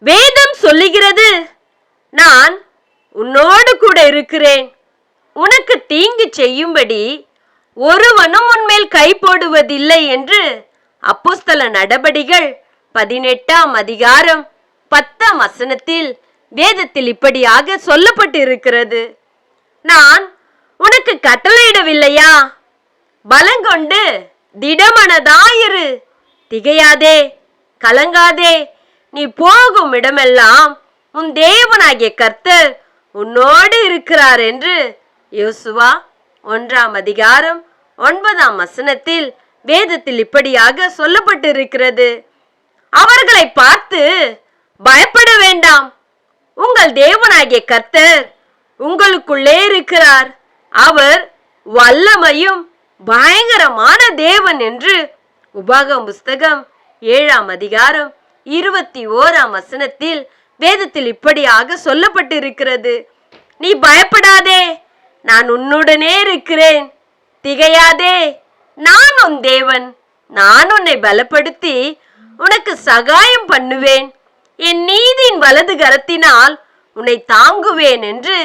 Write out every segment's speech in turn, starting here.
வேதம் சொல்லுகிறது. நான் உன்னோடு கூட இருக்கிறேன். உனக்கு தீங்கு செய்யும்படி ஒருவனும் உன்மேல் கை போடுவதில்லை என்று அப்போஸ்தல நடபடிகள் பதினெட்டாம் அதிகாரம் பத்தாம் வசனத்தில் வேதத்தில் இப்படியாக சொல்லப்பட்டிருக்கிறது. நான் உனக்கு கட்டளையிடவில்லையா? பலங்கொண்டு திடமனதாயிரு. திகையாதே கலங்காதே நீ போகும் இடமெல்லாம் உன் தேவனாகிய கர்த்தர் உன்னோடு இருக்கிறார் என்று யோசுவா ஒன்றாம் அதிகாரம் ஒன்பதாம் வசனத்தில் வேதத்தில் இப்படியாக சொல்லப்பட்டிருக்கிறது. அவர்களை பார்த்து பயப்பட வேண்டாம். உங்கள் தேவனாகிய கர்த்தர் உங்களுக்குள்ளே இருக்கிறார். அவர் வல்லமையும் பயங்கரமான தேவன் என்று உபாகம் புஸ்தகம் ஏழாம் அதிகாரம் இருபத்தி ஓராம் வசனத்தில் வேதத்தில் இப்படியாக சொல்லப்பட்டிருக்கிறது. நீ பயப்படாதே நான் உன்னுடனே இருக்கிறேன். திகையாதே நான் உன் தேவன். நான் உன்னை பலப்படுத்தி உனக்கு சகாயம் பண்ணுவேன். என் நீதியின் வலது கரத்தினால் உன்னை தாங்குவேன் என்று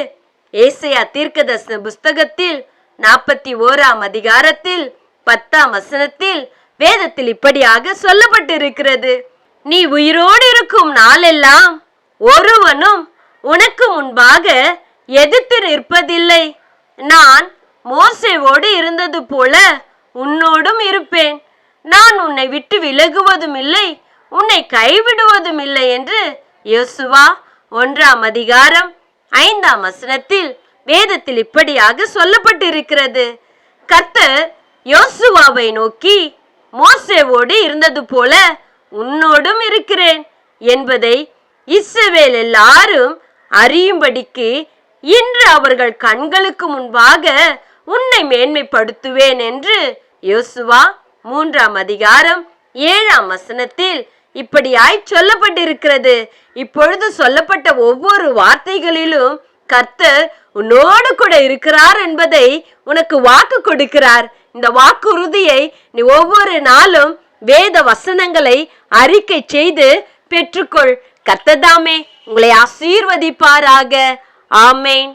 ஏசையா தீர்க்கதர்சன புஸ்தகத்தில் நாற்பத்தி ஓராம் அதிகாரத்தில் பத்தாம் வசனத்தில் வேதத்தில் இப்படியாக சொல்லப்பட்டிருக்கிறது. நீ உயிரோடு இருக்கும் நாளெல்லாம் ஒருவனும் உனக்கு முன்பாக எதிர்த்து நிற்பதில்லை. நான் மோசேவோடு இருந்தது போல உன்னோடும் இருப்பேன். நான் உன்னை விட்டு விலகுவதும் இல்லை உன்னை கைவிடுவதும் இல்லை என்று யோசுவா ஒன்றாம் அதிகாரம் ஐந்தாம் வசனத்தில் வேதத்தில் இப்படியாக சொல்லப்பட்டிருக்கிறது. கர்த்தர் யோசுவாவை நோக்கி மோசேவோடு இருந்தது போல உன்னோடும் இருக்கிறேன் என்பதை இஸ்ரவேல் எல்லாரும் அறியும்படிக்கு இன்று அவர்கள் கண்களுக்கு முன்பாக உன்னை மேன்மைப்படுத்துவேன் என்று யோசுவா மூன்றாம் அதிகாரம் ஏழாம் வசனத்தில் இப்படியாய் சொல்லப்பட்டிருக்கிறது. இப்பொழுது சொல்லப்பட்ட ஒவ்வொரு வார்த்தைகளிலும் கர்த்தர் உன்னோடு கூட இருக்கிறார் என்பதை உனக்கு வாக்கு கொடுக்கிறார். இந்த வாக்குறுதியை நீ ஒவ்வொரு நாளும் வேத வசனங்களை அறிக்கை செய்து பெற்றுக்கொள். கத்ததாமே உங்களை ஆசீர்வதிப்பாராக. ஆமேன்.